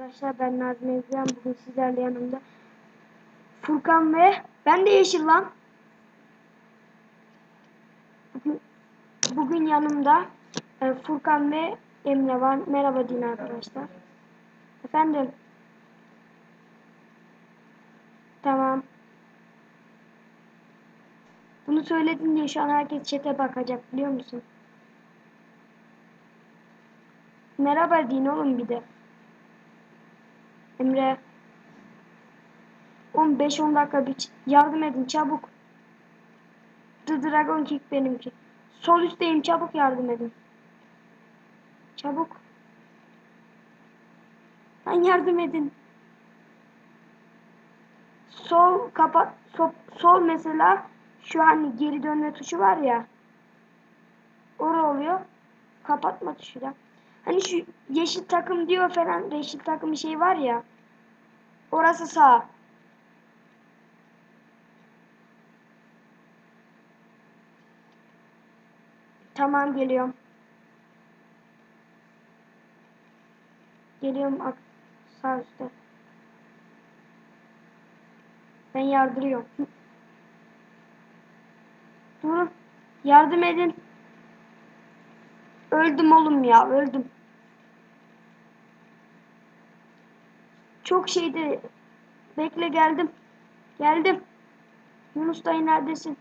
Arkadaşlar ben Nazmi Ezgen. Bugün sizlerle yanımda Furkan ve ben de Yeşil lan. Bugün, bugün yanımda e, Furkan ve Emre var. Merhaba deyin arkadaşlar. Efendim. Tamam. Bunu söyledin diye şu an herkes chat'e bakacak biliyor musun? Merhaba deyin oğlum bir de. Emre. 15-10 dakika bir yardım edin çabuk. The Dragon Kick benimki. Sol üstteyim çabuk yardım edin. Çabuk. Lan yardım edin. Sol kapat sol, sol mesela şu hani geri dönme tuşu var ya. Orada oluyor. Kapatma tuşu da. Hani şu yeşil takım diyor falan yeşil takım şey var ya. Orası sağ. Tamam geliyorum. Geliyorum sağ üstte. Ben yardırıyorum. Durun. Yardım edin. Öldüm oğlum ya öldüm. Çok şeydi. Bekle geldim. Geldim. Yunus dayı neredesin?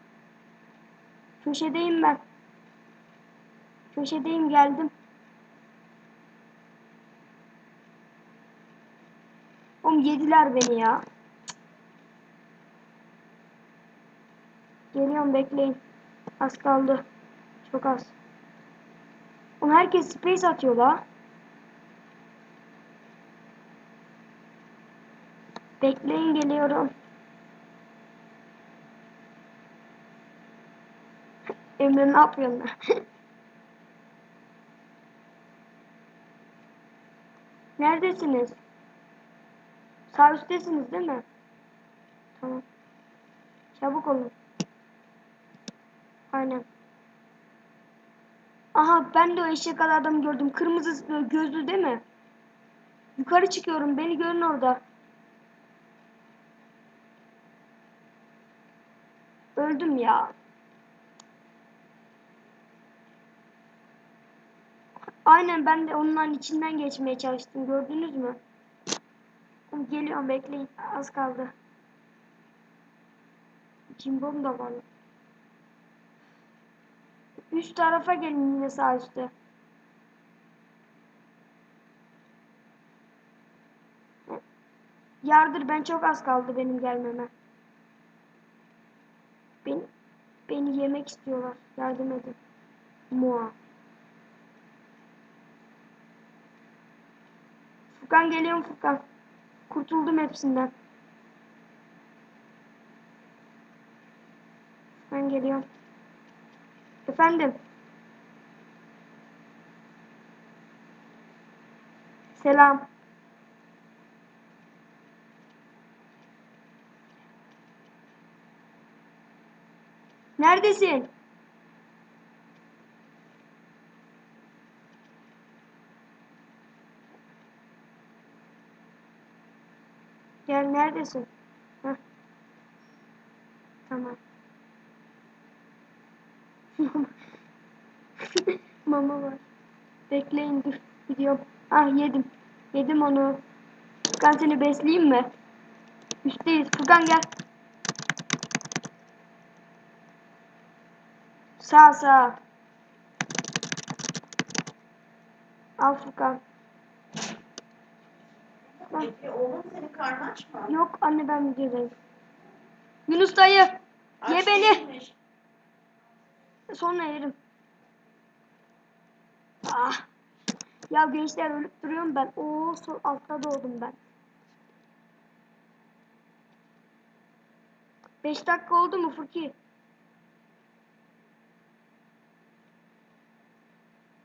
Köşedeyim ben. Köşedeyim geldim. Oğlum yediler beni ya. Geliyorum bekleyin. Az kaldı. Çok az. Oğlum herkes space atıyor la. Bekleyin geliyorum. Emre ne yapıyorsun? Neredesiniz? Sağ üsttesiniz değil mi? Tamam. Çabuk olun. Aynen. Aha ben de o eşek kadar adam gördüm. Kırmızı gözlü değil mi? Yukarı çıkıyorum. Beni görün orada. Öldüm ya. Aynen ben de onların içinden geçmeye çalıştım. Gördünüz mü? Geliyorum bekleyin. Az kaldı. Cimbom da var. Üst tarafa gelin yine sağ üstte. Yardır ben çok az kaldı benim gelmeme. Beni, beni yemek istiyorlar. Yardım edin. Mua. Furkan geliyorum Furkan. Kurtuldum hepsinden. Ben geliyorum. Efendim. Selam. Neredesin? Gel neredesin? Heh. Tamam. Mama var. Bekleyin dur. Gidiyorum. Ah yedim. Yedim onu. Furkan seni besleyeyim mi? Üstteyiz. Furkan gel. Sağ sağ. Al Furkan. Peki oğlum senin karnın aç mı? Yok anne ben videodayım. Yunus dayı. Aç Ye beni. değilmiş. Sonra yerim. Ah. Ya gençler ölüp duruyorum ben. Oo sol altta doğdum ben. 5 dakika oldu mu Furki?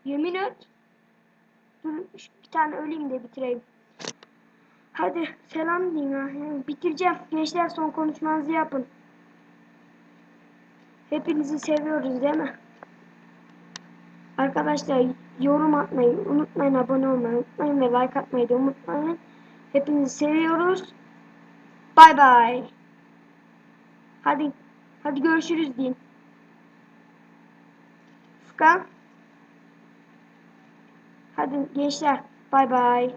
Yemin et. Dur bir tane öleyim de bitireyim. Hadi selam ya. Yani bitireceğim. Gençler son konuşmanızı yapın. Hepinizi seviyoruz değil mi? Arkadaşlar yorum atmayı unutmayın, abone olmayı unutmayın ve like atmayı da unutmayın. Hepinizi seviyoruz. Bay bay. Hadi hadi görüşürüz deyin. Furkan. Hadi gençler. Bay bay.